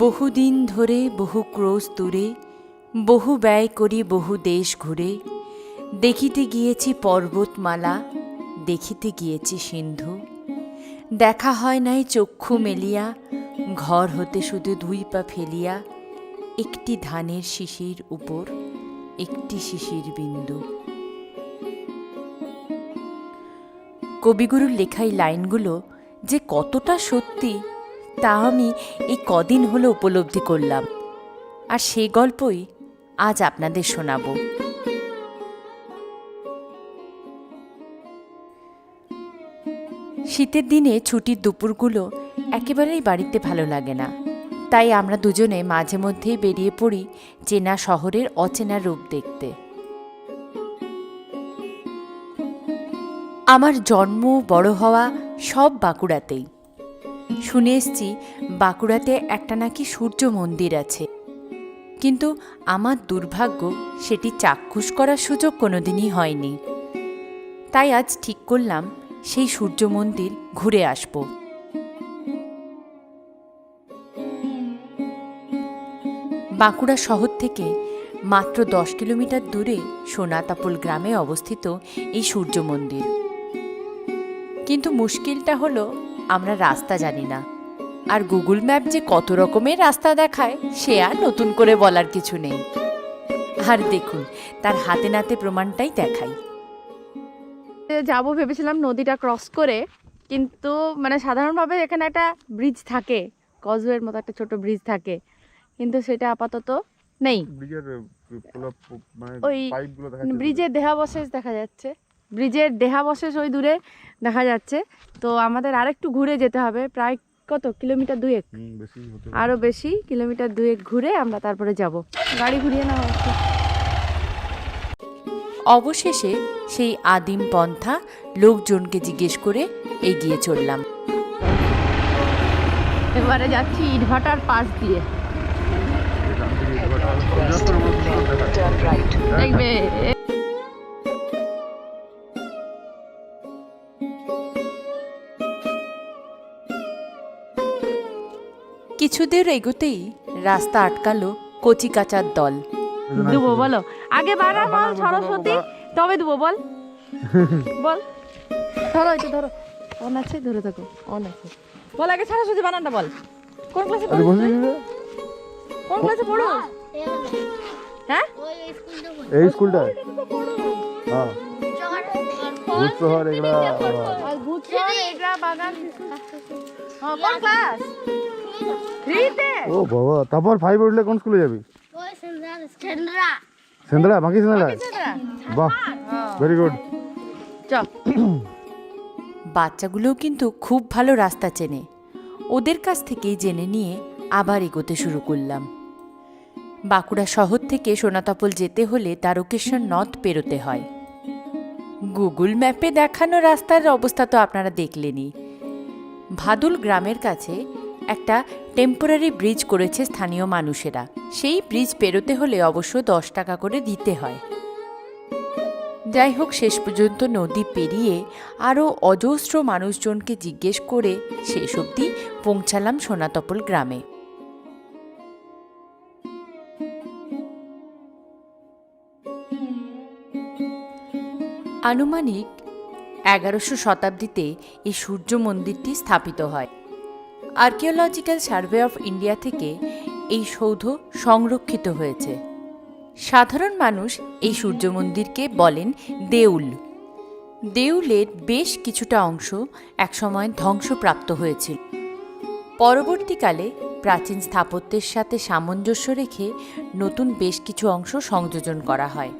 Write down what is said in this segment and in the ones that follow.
বহুদিন ধরে বহু ক্রোশ দূরে, বহু ব্যয় করি বহু দেশ ঘুরে। দেখিতে গিয়েছি পর্বতমালা, দেখিতে গিয়েছি সিন্ধু। দেখা হয় নাই চক্ষু মেলিয়া, ঘর হতে শুধু দুই পা ফেলিয়া, একটি ধানের শিশির উপর, একটি শিশির বিন্দু। কবিগুরুর লেখা এই লাইনগুলো যে কতটা সত্যি তা আমি এই কদিন হলো উপলব্ধি করলাম। আর সেই গল্পই আজ আপনাদের শোনাবো। শীতের দিনে ছুটির দুপুরগুলো একেবারেই বাড়িতে ভালো লাগে না। তাই আমরা দুজনে মাঝে মধ্যেই বেরিয়ে পড়ি চেনা শহরের অচেনা রূপ দেখতে। আমার জন্ম, বড় হওয়া সব বাঁকুড়াতেই। শুনে এসছি বাঁকুড়াতে একটা নাকি সূর্য মন্দির আছে। কিন্তু আমার দুর্ভাগ্য, সেটি চাক্ষুষ করার সুযোগ কোনোদিনই হয়নি। তাই আজ ঠিক করলাম সেই সূর্য মন্দির ঘুরে আসব। বাঁকুড়া শহর থেকে মাত্র দশ কিলোমিটার দূরে সোনাতাপল গ্রামে অবস্থিত এই সূর্য মন্দির। কিন্তু মুশকিলটা হলো আমরা রাস্তা জানি না। আর গুগল ম্যাপ যে কত রকমের রাস্তা দেখায় সে আর নতুন করে বলার কিছু নেই। আর দেখুন তার হাতে নাতে প্রমাণটাই দেখাই। যাব ভেবেছিলাম নদীটা ক্রস করে কিন্তু মানে সাধারণভাবে এখানে একটা ব্রিজ থাকে কজওয়ের মতো একটা ছোট ব্রিজ থাকে কিন্তু সেটা আপাতত নেই। ব্রিজের মানে ওই পাইপগুলো দেখা যাচ্ছে ব্রিজের দেহাবশেষ দেখা যাচ্ছে। ব্রিজের দেহাবশেষ ওই দূরে দেখা যাচ্ছে। তো আমাদের আরেকটু ঘুরে যেতে হবে প্রায় কত? কিলোমিটার দুয়েক? আরও বেশি কিলোমিটার দুয়েক ঘুরে আমরা তারপরে যাব। গাড়ি ঘুরিয়ে নেওয়া হচ্ছে অবশেষে সেই আদিম পন্থা লোকজনকে জিজ্ঞেস করে এগিয়ে চললাম। এবারে যাচ্ছি ইটভাটার পাশ দিয়ে। দেখবে কিছু দূর এগোতেই রাস্তা আটকালো কচি কাচার দল। দেবো বলো। আগে বাড়া বল সরস্বতী। তবে দেবো বল। বল। ধরো এটা ধরো। অন আছে ধরে থাকো। অন আছে। বল আগে সরস্বতী বানানটা বল। কোন ক্লাসে পড়ো? কোন ক্লাসে পড়ো? হ্যাঁ? এই স্কুলটা হ্যাঁ। ভূত শহর এগুলা ভূত শহর এগরা বাগান। হ্যাঁ কোন ক্লাস? ও বাবা তারপর ফাইভ উঠলে কোন স্কুলে যাবি? সেন্দ্রা বাকি সেন্দ্রা? বাহ ভেরি গুড চ। বাচ্চাগুলোও কিন্তু খুব ভালো রাস্তা চেনে। ওদের কাছ থেকেই জেনে নিয়ে আবার এগোতে শুরু করলাম। বাঁকুড়া শহর থেকে সোনাতপল যেতে হলে তারকেশ্বর নদ পেরোতে হয়। গুগল ম্যাপে দেখানো রাস্তার অবস্থা তো আপনারা দেখলেনই। ভাদুল গ্রামের কাছে একটা টেম্পোরারি ব্রিজ করেছে স্থানীয় মানুষেরা। সেই ব্রিজ পেরোতে হলে অবশ্য দশ টাকা করে দিতে হয়। যাই হোক শেষ পর্যন্ত নদী পেরিয়ে আরও অজস্র মানুষজনকে জিজ্ঞেস করে শেষ অবধি পৌঁছালাম সোনাতপল গ্রামে। আনুমানিক এগারোশো শতাব্দীতে এই সূর্য মন্দিরটি স্থাপিত হয়। আর্কিওলজিক্যাল সার্ভে অফ ইন্ডিয়া থেকে এই সৌধ সংরক্ষিত হয়েছে। সাধারণ মানুষ এই সূর্য মন্দিরকে বলেন দেউল। দেউলের বেশ কিছুটা অংশ একসময় ধ্বংসপ্রাপ্ত হয়েছিল। পরবর্তীকালে প্রাচীন স্থাপত্যের সাথে সামঞ্জস্য রেখে নতুন বেশ কিছু অংশ সংযোজন করা হয়।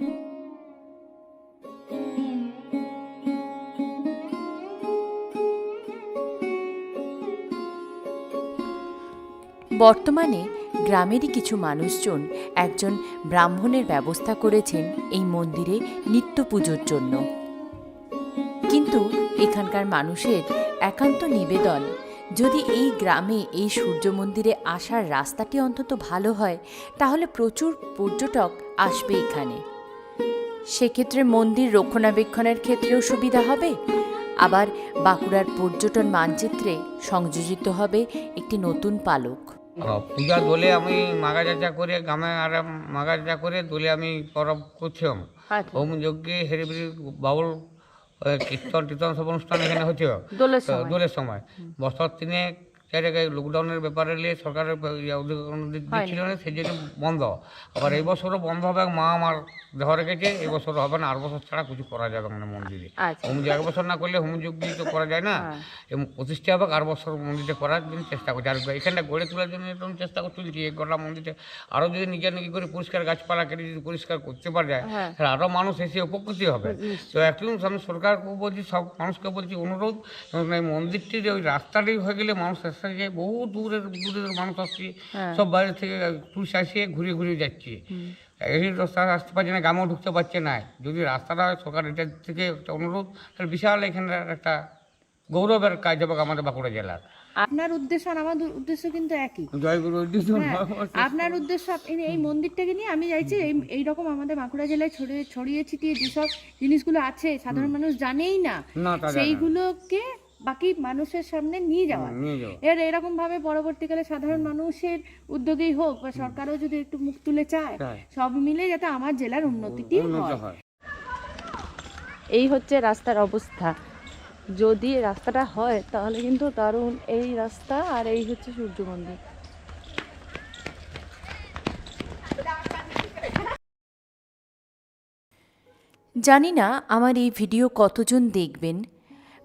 বর্তমানে গ্রামেরই কিছু মানুষজন একজন ব্রাহ্মণের ব্যবস্থা করেছেন এই মন্দিরে নিত্য পুজোর জন্য। কিন্তু এখানকার মানুষের একান্ত নিবেদন, যদি এই গ্রামে এই সূর্য মন্দিরে আসার রাস্তাটি অন্তত ভালো হয়, তাহলে প্রচুর পর্যটক আসবে এখানে। সেক্ষেত্রে মন্দির রক্ষণাবেক্ষণের ক্ষেত্রেও সুবিধা হবে? আবার বাঁকুড়ার পর্যটন মানচিত্রে সংযোজিত হবে একটি নতুন পালক। পূজা দোলে আমি মাগা যাচা করে গ্রামে আর মাগা যাচা করে দোলে আমি পরব করছিলাম। ওম হোম যজ্ঞে হেরিবিরি বাউল কীর্তন টীর্তন সব অনুষ্ঠান এখানে হচ্ছে দোলের সময়। দোলের সময়। বছর তিনে চার জায়গায় লকডাউনের ব্যাপারে নিয়ে সরকারের দিচ্ছিল না সেই জন্য বন্ধ। আবার এই বছরও বন্ধ হবে মা আমার দেহ রেখেছে এই বছর হবে না আর বছর ছাড়া কিছু করা যাবে না মন্দিরে। আচ্ছা। হোম এক বছর না করলে হোম যজ্ঞ তো করা যায় না। হ্যাঁ। এবং প্রতিষ্ঠা হবে আর বছর মন্দিরটা করার জন্য চেষ্টা করছি। আর এখানটা গড়ে তোলার জন্য এরকম চেষ্টা তুলছি এই গড়া মন্দিরটা আরও যদি নিজে নিজে করে পরিষ্কার গাছপালা কেটে যদি পরিষ্কার করতে পারা যায় হ্যাঁ। তাহলে আরও মানুষ এসে উপকৃত হবে। তো একদম আমি সরকারকে বলছি সব মানুষকে বলছি অনুরোধ মন্দিরটির ওই রাস্তাটাই হয়ে গেলে মানুষ যায় বহু দূরের দূরের মানুষ আসছে। হ্যাঁ। সব বাইরে থেকে টুরিস্ট আসে ঘুরে ঘুরে যাচ্ছে। এই রাস্তা আসতে পারছে না গ্রামেও ঢুকতে পারছে না। যদি রাস্তাটা হয় সরকার এটা থেকে একটা অনুরোধ তাহলে বিশাল এখানে একটা গৌরবের কাজ হবে আমাদের বাঁকুড়া জেলার। আপনার উদ্দেশ্য আর আমার উদ্দেশ্য কিন্তু একই। জয়গুরু হ্যাঁ, আপনার উদ্দেশ্য এই- মন্দিরটাকে নিয়ে আমি চাইছি এই এইরকম আমাদের বাঁকুড়া জেলায় ছড়িয়ে ছড়িয়ে ছিটিয়ে যেসব জিনিসগুলো আছে সাধারণ মানুষ জানেই না। সেইগুলোকে বাকি মানুষের সামনে নিয়ে যাওয়া। এর এরকম ভাবে পরবর্তীকালে সাধারণ মানুষের উদ্যোগেই হোক বা সরকারও যদি একটু মুখ তুলে চায়। সব মিলে যাতে আমার জেলার উন্নতিটি হয়। হয়। এই হচ্ছে রাস্তার অবস্থা। যদি রাস্তাটা হয় তাহলে কিন্তু দারুণ এই রাস্তা আর এই হচ্ছে সূর্য মন্দির। জানি না আমার এই ভিডিও কতজন দেখবেন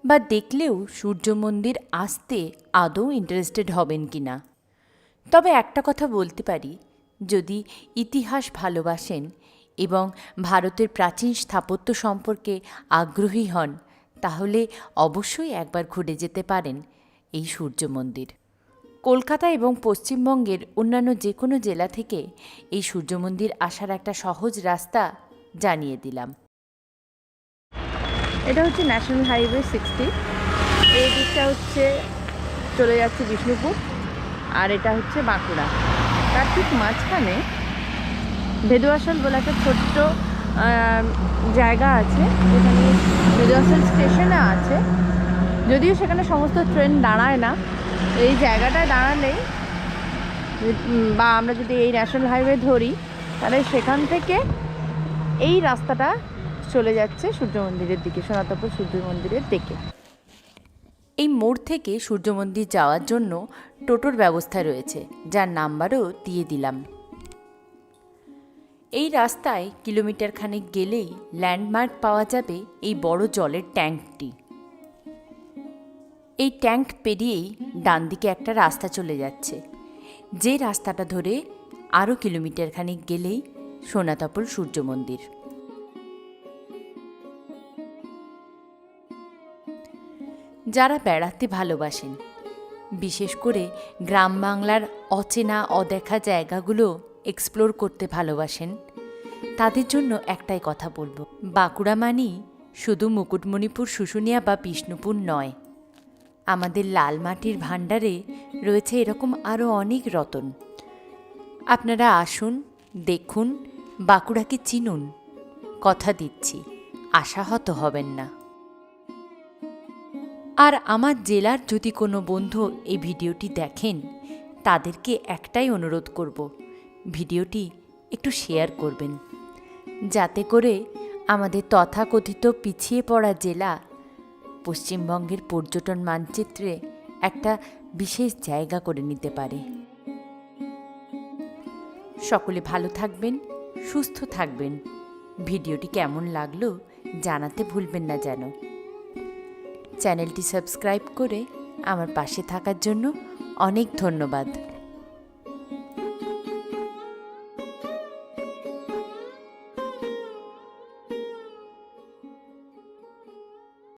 বা দেখলেও সূর্য মন্দির আসতে আদৌ ইন্টারেস্টেড হবেন কি না তবে একটা কথা বলতে পারি, যদি ইতিহাস ভালোবাসেন এবং ভারতের প্রাচীন স্থাপত্য সম্পর্কে আগ্রহী হন, তাহলে অবশ্যই একবার ঘুরে যেতে পারেন এই সূর্য মন্দির কলকাতা এবং পশ্চিমবঙ্গের অন্যান্য যে কোনো জেলা থেকে এই সূর্য মন্দির আসার একটা সহজ রাস্তা জানিয়ে দিলাম। এটা হচ্ছে ন্যাশনাল হাইওয়ে সিক্সটি এই দিকটা হচ্ছে চলে যাচ্ছে বিষ্ণুপুর আর এটা হচ্ছে বাঁকুড়া। তার ঠিক মাঝখানে ভেদুয়াশাল বলে একটা ছোট্ট জায়গা আছে। যেখানে ভেদুয়াশাল স্টেশনে আছে। যদিও সেখানে সমস্ত ট্রেন দাঁড়ায় না। এই জায়গাটায় দাঁড়ালেই বা আমরা যদি এই ন্যাশনাল হাইওয়ে ধরি, তাহলে সেখান থেকে এই রাস্তাটা চলে যাচ্ছে সূর্য মন্দিরের দিকে সনাতপুর সূর্য মন্দিরের দিকে। এই মোড় থেকে সূর্য মন্দির যাওয়ার জন্য টোটোর ব্যবস্থা রয়েছে, যার নাম্বারও দিয়ে দিলাম। এই রাস্তায় কিলোমিটার খানেক গেলেই ল্যান্ডমার্ক পাওয়া যাবে এই বড় জলের ট্যাঙ্কটি। এই ট্যাঙ্ক পেরিয়েই ডান দিকে একটা রাস্তা চলে যাচ্ছে। যে রাস্তাটা ধরে আরও কিলোমিটার খানেক গেলেই সোনাতাপুর সূর্য মন্দির যারা বেড়াতে ভালোবাসেন। বিশেষ করে গ্রাম বাংলার অচেনা, অদেখা জায়গাগুলো এক্সপ্লোর করতে ভালোবাসেন। তাদের জন্য একটাই কথা বলব, বাঁকুড়া মানেই শুধু মুকুটমণিপুর, শুশুনিয়া বা বিষ্ণুপুর নয়। আমাদের লাল মাটির ভাণ্ডারে রয়েছে এরকম আরও অনেক রতন। আপনারা আসুন, দেখুন, বাঁকুড়াকে চিনুন। কথা দিচ্ছি, আশাহত হবেন না। আর আমার জেলার যদি কোনো বন্ধু এই ভিডিওটি দেখেন, তাদেরকে একটাই অনুরোধ করব, ভিডিওটি একটু শেয়ার করবেন। যাতে করে আমাদের তথাকথিত পিছিয়ে পড়া জেলা পশ্চিমবঙ্গের পর্যটন মানচিত্রে একটা বিশেষ জায়গা করে নিতে পারে। সকলে ভালো থাকবেন, সুস্থ থাকবেন। ভিডিওটি কেমন লাগল জানাতে ভুলবেন না যেন। চ্যানেলটি সাবস্ক্রাইব করে আমার পাশে থাকার জন্য অনেক ধন্যবাদ।